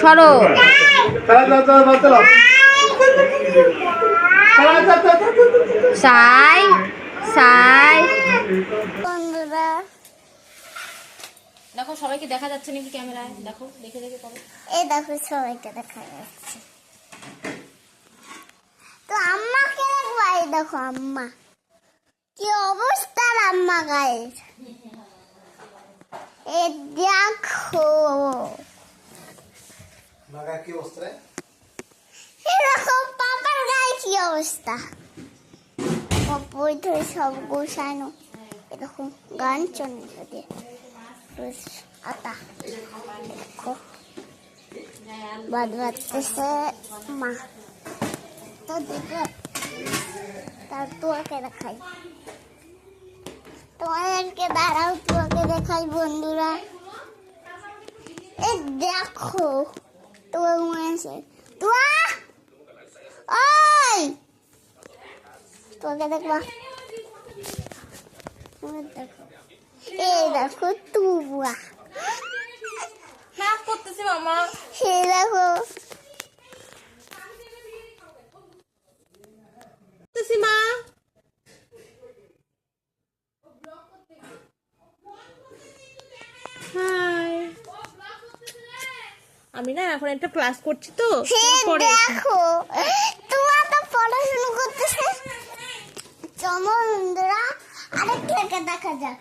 সরো। সাই সাই। বন্ধুরা। দেখো সবাইকে দেখা যাচ্ছে নাকি ক্যামেরায়? দেখো দেখে দেখে করো। এই দেখো সবাইকে দেখা যাচ্ছে। তো আম্মাকে দেখো এই দেখো আম্মা। কি অবস্থার আম্মা গায়ের এ দেখো। সব এরকম গান চলে বাদ মা। তো দেখো। তার তোয়াকে দেখাই। তোমাদেরকে দাঁড়াও তোয়াকে দেখাই বন্ধুরা। দেখো। মনে আছে তোয়া! ওই! তোকে দেখবা। দেখো এই দেখো তুয়া। হ্যাঁ করতেছি মামা। সে দেখো করতেছি মা হাই আমি না এখন একটা ক্লাস করছি তো পরে দেখো তুয়া তো পড়াশোনা করতেছে। চলো বন্ধুরা আরেকটাকে দেখা যাক।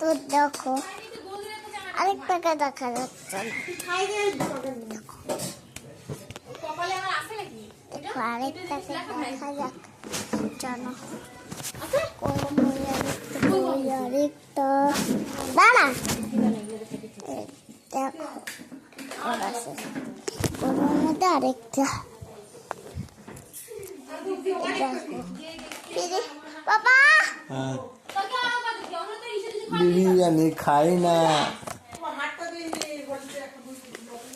তো দেখো আরেকটাকে দেখা যাচ্ছে। দেখো আরেকটাকে দেখা যাক। চলো কই আরেকটা দাঁড়া দেখো। ওর আছে ওর মধ্যে আরেকটা বাবা বিরিয়ানি খাই না।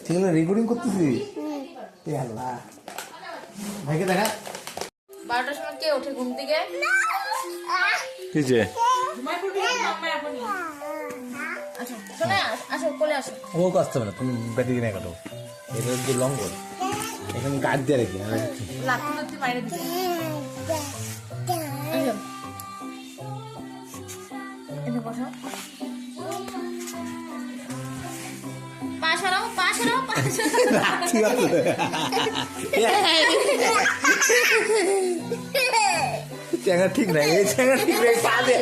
ঠিক আছে রেকর্ডিং করতেছি? আল্লাহ। ভাইকে দেখা। বারোটার সময় কে ওঠে ঘুম থেকে? কোলে আসো ও আসতে হবে না তুমি ব্যাটারি কিনে কাটো। এটা হচ্ছে লঙ্গল এখানে গাছ দিয়ে রাখি আর পা সরাও পা সরাও পা সরাও চ্যাঙ্গা ঠিক নাই এই চ্যাঙ্গা ঠিক নাই পা দে।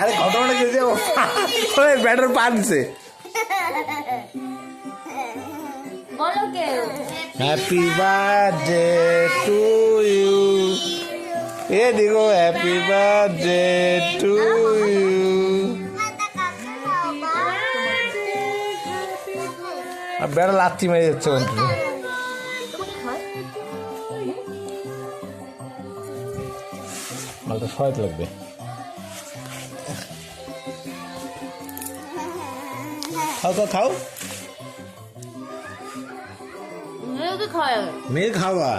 আরে ঘটনাটা কি যে ওই ব্যাটার পা দিছে। বলো কে হ্যাপি বার্থডে টু ইউ এ দেখো হ্যাপি বার্থডে টু ইউ আর বেড়া লাত্তি মেরে যাচ্ছে বন্ধু। মালটা সহায়তা লাগবে। খাও তো খাও। মেয়ে খাওয়া।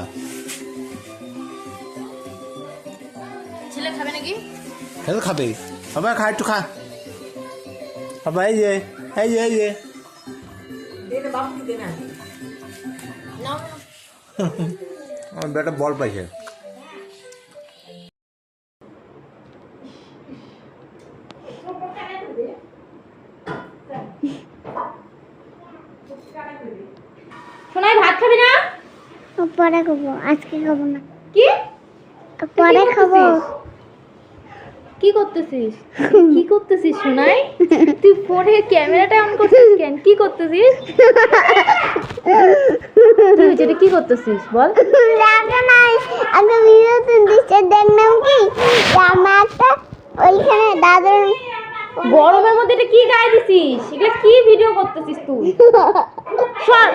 ছেলে খাবে নাকি? খেলে খাবে। খা একটু খা। আবার এই যে এই যে এই যে। আমার বেটা বল পাইছে। শোনাই ভাত খাবি না? পরে খাব আজকে খাব না। কি? পরে খাব। কি করতেছিস? কি করতেছিস শোনাই তুই ফোনে ক্যামেরাটা অন করছিস কেন? কি করতেছিস? হয়েছে রে? কি করতেছিস? বল। রাখো নাই আগে ভিডিওতে দিচ্ছে দেখলাম কি? জামা একটা ওইখানে দাদুর গরমের মধ্যে এটা কি গায়ে দিছিস? এগুলো কি ভিডিও করতেছিস তুই? সর।